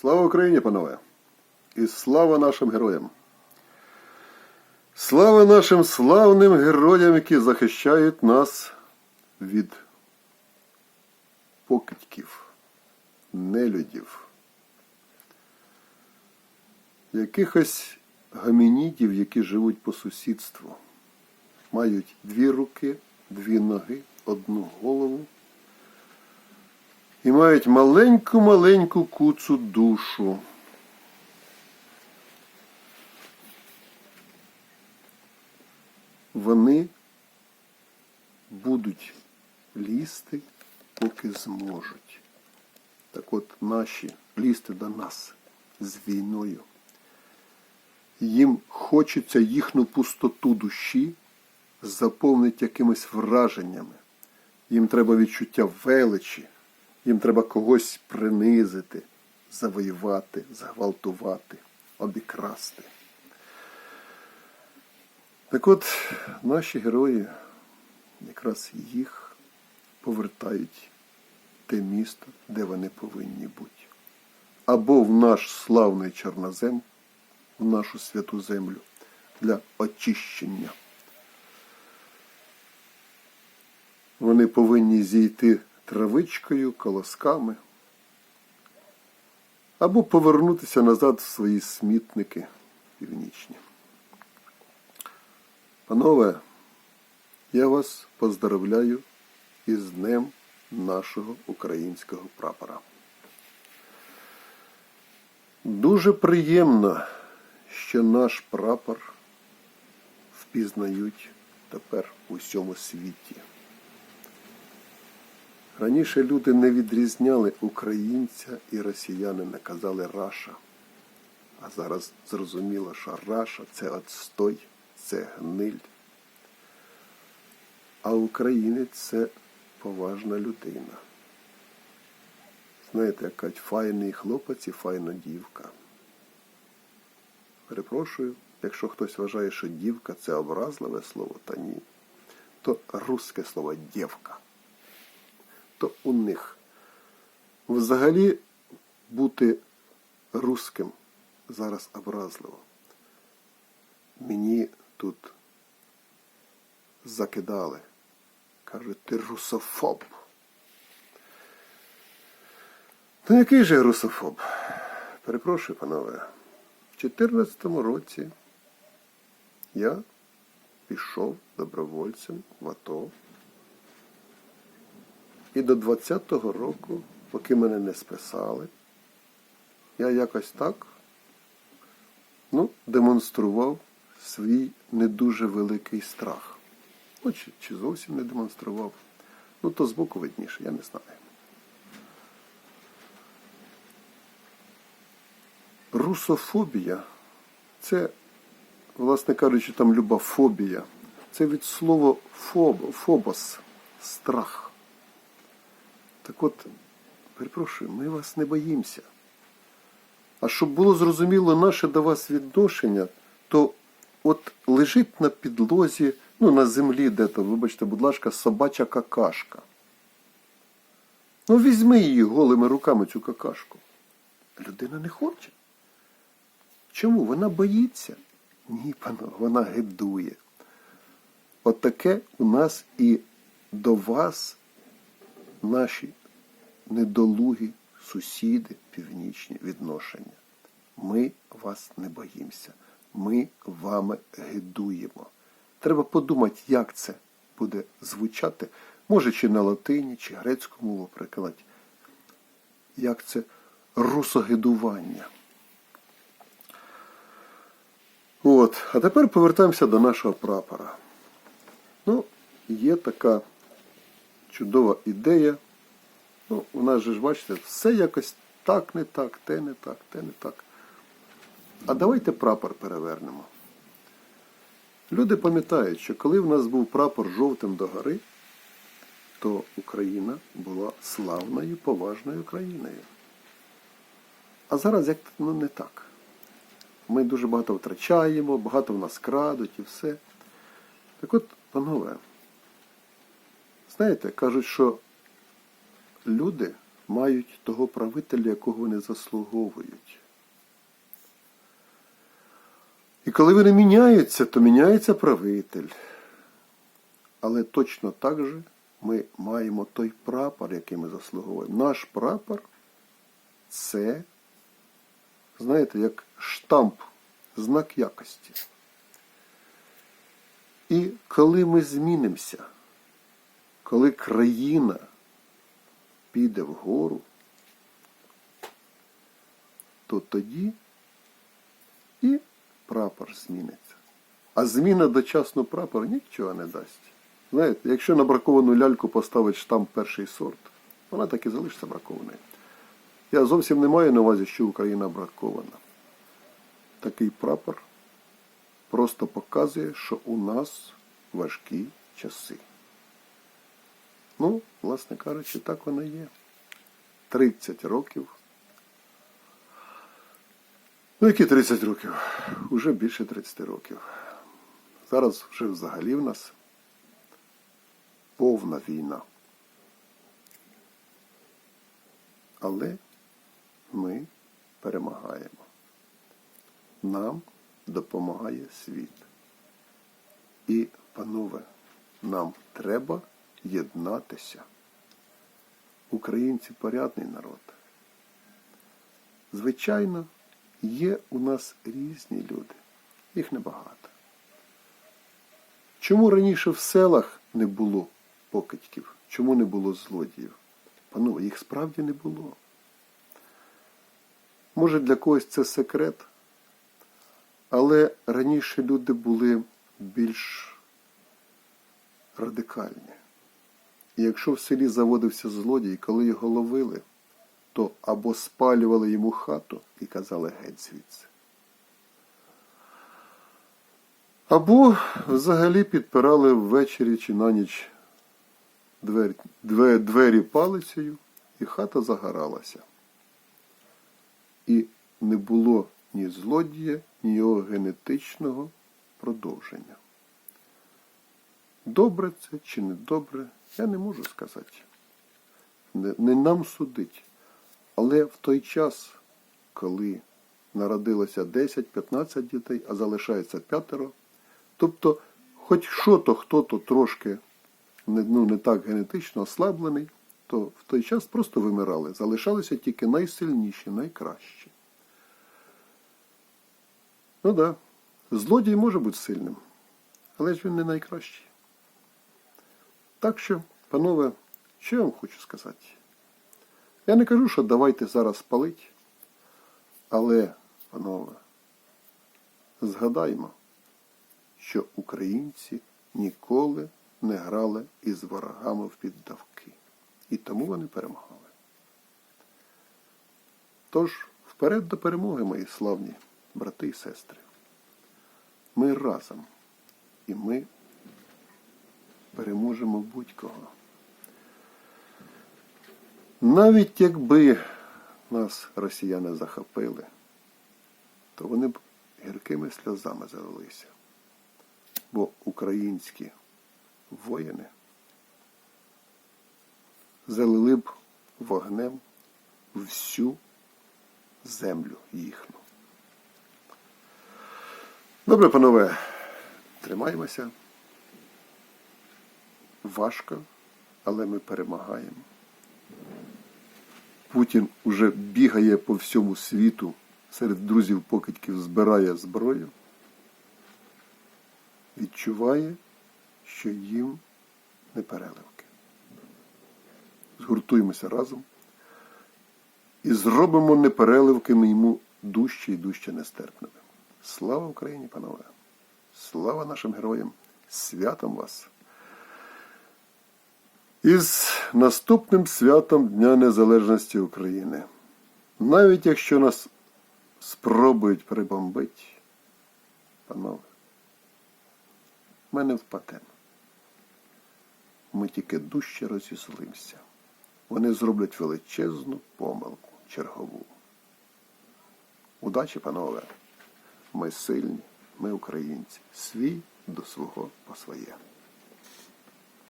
Слава Україні, панове! І слава нашим героям! Слава нашим славним героям, які захищають нас від покидьків, нелюдів, якихось гамінідів, які живуть по сусідству, мають дві руки, дві ноги, одну голову і мають маленьку-маленьку куцу душу. Вони будуть лізти, поки зможуть. Так от наші лізти до нас з війною. Їм хочеться їхню пустоту душі заповнити якимись враженнями. Їм треба відчуття величі, їм треба когось принизити, завоювати, зґвалтувати, обікрасти. Так от наші герої якраз їх повертають в те місто, де вони повинні бути. Або в наш славний чорнозем, в нашу святу землю для очищення. Вони повинні зійти травичкою, колосками, або повернутися назад в свої смітники північні. Панове, я вас поздравляю із Днем нашого українського прапора. Дуже приємно, що наш прапор впізнають тепер у всьому світі. Раніше люди не відрізняли українця і росіянина, казали Раша. А зараз зрозуміло, що Раша це отстой, це гниль. А українець це поважна людина. Знаєте, як файний хлопець і файна дівка. Перепрошую, якщо хтось вважає, що дівка це образливе слово, та ні. То русське слово дівка. То у них взагалі бути русським зараз образливо. Мені тут закидали. Кажуть, ти русофоб. Ну який же русофоб? Перепрошую, панове. В 2014 році я пішов добровольцем в АТО. І до 20-го року, поки мене не списали, я якось так ну, демонстрував свій не дуже великий страх. Ну, чи, чи зовсім не демонстрував. Ну, то збоку видніше, я не знаю. Русофобія це, власне кажучи, там люба фобія. Це від слова фоб, фобос, страх. Так от, перепрошую, ми вас не боїмося. А щоб було зрозуміло наше до вас відношення, то от лежить на підлозі, ну на землі де-то, вибачте, будь ласка, собача какашка. Ну, візьми її голими руками цю какашку. Людина не хоче. Чому? Вона боїться? Ні, пано, вона гидує. От у нас і до вас наші недолугі сусіди північні відношення. Ми вас не боїмося. Ми вами гидуємо. Треба подумати, як це буде звучати. Може, чи на латині, чи грецьку мову перекладати. Як це русогидування. От, а тепер повертаємося до нашого прапора. Ну, є така чудова ідея. Ну, у нас же ж, бачите, все якось так, не так, те не так, те не так. А давайте прапор перевернемо. Люди пам'ятають, що коли в нас був прапор жовтим догори, то Україна була славною, поважною країною. А зараз як ну, не так. Ми дуже багато втрачаємо, багато в нас крадуть і все. Так от, панове, знаєте, кажуть, що люди мають того правителя, якого вони заслуговують. І коли вони міняються, то міняється правитель. Але точно так же ми маємо той прапор, який ми заслуговуємо. Наш прапор це, знаєте, як штамп, знак якості. І коли ми змінимося, коли країна піде вгору, то тоді і прапор зміниться. А зміна дочасно прапора нічого не дасть. Знаєте, якщо на браковану ляльку поставить штамп перший сорт, вона так і залишиться бракованою. Я зовсім не маю на увазі, що Україна бракована. Такий прапор просто показує, що у нас важкі часи. Ну, власне кажучи, так воно є. 30 років. Ну, які 30 років? Уже більше 30 років. Зараз вже взагалі в нас повна війна. Але ми перемагаємо. Нам допомагає світ. І, панове, нам треба єднатися. Українці порядний народ. Звичайно, є у нас різні люди. Їх небагато. Чому раніше в селах не було покидьків? Чому не було злодіїв? Панове, їх справді не було. Може для когось це секрет, але раніше люди були більш радикальні. І якщо в селі заводився злодій, коли його ловили, то або спалювали йому хату і казали геть звідси. Або взагалі підпирали ввечері чи на ніч двері, двері, палицею, і хата загоралася. І не було ні злодія, ні його генетичного продовження. Добре це чи не добре, я не можу сказати. Не, не нам судить. Але в той час, коли народилося 10-15 дітей, а залишається п'ятеро, тобто, хоч що-то, хто-то трошки не, ну, не так генетично ослаблений, то в той час просто вимирали. Залишалися тільки найсильніші, найкращі. Ну так, да, злодій може бути сильним, але ж він не найкращий. Так що, панове, що я вам хочу сказати? Я не кажу, що давайте зараз палить, але, панове, згадаймо, що українці ніколи не грали із ворогами в піддавки. І тому вони перемагали. Тож, вперед до перемоги, мої славні брати і сестри. Ми разом. І ми переможемо будь-кого. Навіть якби нас росіяни захопили, то вони б гіркими сльозами залилися. Бо українські воїни залили б вогнем всю землю їхню. Добре, панове, тримаємося. Важко, але ми перемагаємо. Путін уже бігає по всьому світу, серед друзів покидьків збирає зброю, відчуває, що їм не переливки. Згуртуємося разом і зробимо непереливками йому дужче і дужче нестерпними. Слава Україні, панове! Слава нашим героям! Святом вас! Із наступним святом Дня Незалежності України. Навіть якщо нас спробують прибомбити, панове, ми не впадемо. Ми тільки дужче розізлимося. Вони зроблять величезну помилку чергову. Удачі, панове! Ми сильні, ми українці, свій до свого по своє.